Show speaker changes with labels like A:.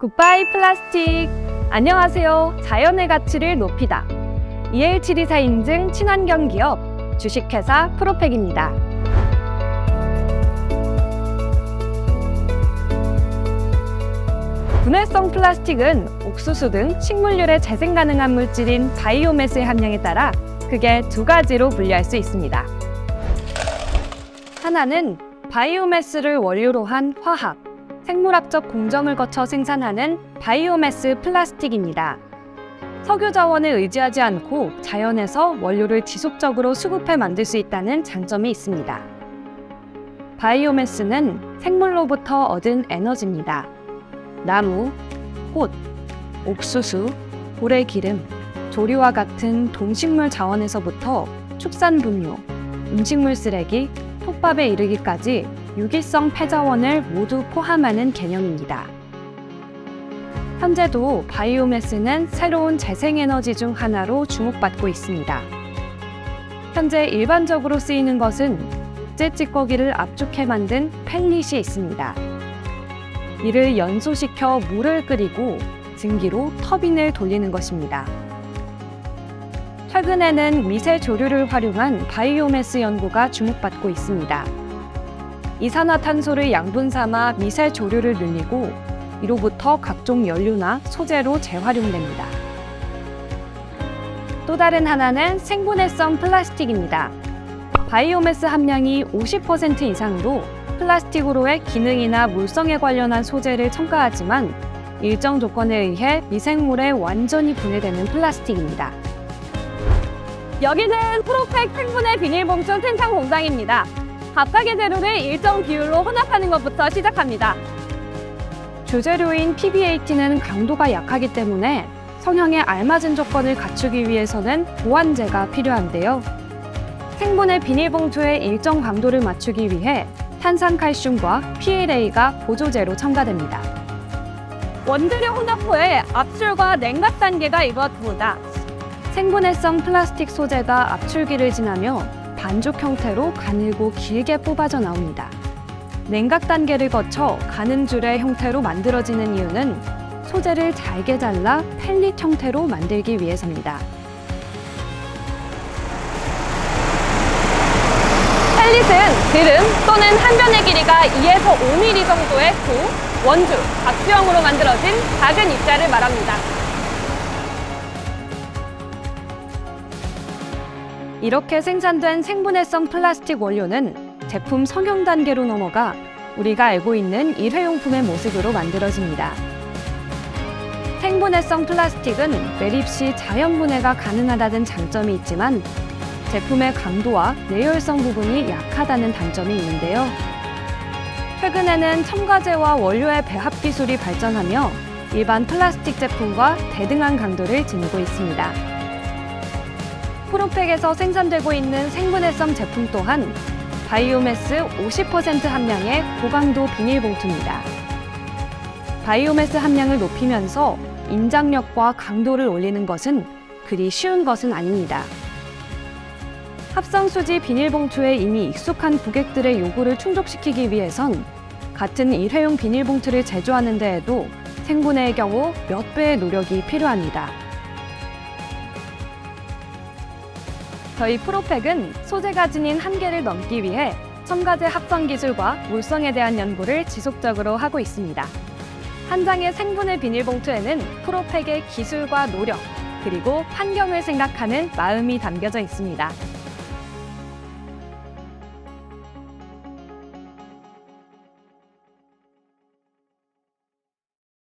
A: 굿바이 플라스틱! 안녕하세요. 자연의 가치를 높이다. EL724 인증 친환경 기업 주식회사 프로팩입니다. 분해성 플라스틱은 옥수수 등 식물률에 재생 가능한 물질인 바이오매스의 함량에 따라 크게 두 가지로 분류할 수 있습니다. 하나는 바이오매스를 원료로 한 화학, 생물학적 공정을 거쳐 생산하는 바이오매스 플라스틱입니다. 석유 자원을 의지하지 않고 자연에서 원료를 지속적으로 수급해 만들 수 있다는 장점이 있습니다. 바이오매스는 생물로부터 얻은 에너지입니다. 나무, 꽃, 옥수수, 고래 기름, 조류와 같은 동식물 자원에서부터 축산 분유, 음식물 쓰레기, 톱밥에 이르기까지 유기성 폐자원을 모두 포함하는 개념입니다. 현재도 바이오매스는 새로운 재생에너지 중 하나로 주목받고 있습니다. 현재 일반적으로 쓰이는 것은 국제 찌꺼기를 압축해 만든 펠릿이 있습니다. 이를 연소시켜 물을 끓이고 증기로 터빈을 돌리는 것입니다. 최근에는 미세 조류를 활용한 바이오매스 연구가 주목받고 있습니다. 이산화탄소를 양분 삼아 미세 조류를 늘리고 이로부터 각종 연료나 소재로 재활용됩니다. 또 다른 하나는 생분해성 플라스틱입니다. 바이오매스 함량이 50% 이상도 플라스틱으로의 기능이나 물성에 관련한 소재를 첨가하지만 일정 조건에 의해 미생물에 완전히 분해되는 플라스틱입니다. 여기는 프로팩 생분해 비닐봉투 생산 공장입니다. 각각의 재료를 일정 비율로 혼합하는 것부터 시작합니다. 주재료인 PBAT는 강도가 약하기 때문에 성형에 알맞은 조건을 갖추기 위해서는 보완제가 필요한데요. 생분해 비닐봉투의 일정 강도를 맞추기 위해 탄산칼슘과 PLA가 보조제로 첨가됩니다. 원재료 혼합 후에 압출과 냉각 단계가 이루어집니다. 생분해성 플라스틱 소재가 압출기를 지나며 반죽 형태로 가늘고 길게 뽑아져 나옵니다. 냉각 단계를 거쳐 가늠줄의 형태로 만들어지는 이유는 소재를 잘게 잘라 펠릿 형태로 만들기 위해서입니다. 펠릿은 드름 또는 한 변의 길이가 2에서 5mm 정도의 구, 원주, 박주형으로 만들어진 작은 입자를 말합니다. 이렇게 생산된 생분해성 플라스틱 원료는 제품 성형 단계로 넘어가 우리가 알고 있는 일회용품의 모습으로 만들어집니다. 생분해성 플라스틱은 매립 시 자연 분해가 가능하다는 장점이 있지만 제품의 강도와 내열성 부분이 약하다는 단점이 있는데요. 최근에는 첨가제와 원료의 배합 기술이 발전하며 일반 플라스틱 제품과 대등한 강도를 지니고 있습니다. 프로팩에서 생산되고 있는 생분해성 제품 또한 바이오매스 50% 함량의 고강도 비닐봉투입니다. 바이오매스 함량을 높이면서 인장력과 강도를 올리는 것은 그리 쉬운 것은 아닙니다. 합성수지 비닐봉투에 이미 익숙한 고객들의 요구를 충족시키기 위해선 같은 일회용 비닐봉투를 제조하는 데에도 생분해의 경우 몇 배의 노력이 필요합니다. 저희 프로팩은 소재가 지닌 한계를 넘기 위해 첨가제 합성 기술과 물성에 대한 연구를 지속적으로 하고 있습니다. 한 장의 생분해 비닐봉투에는 프로팩의 기술과 노력, 그리고 환경을 생각하는 마음이 담겨져 있습니다.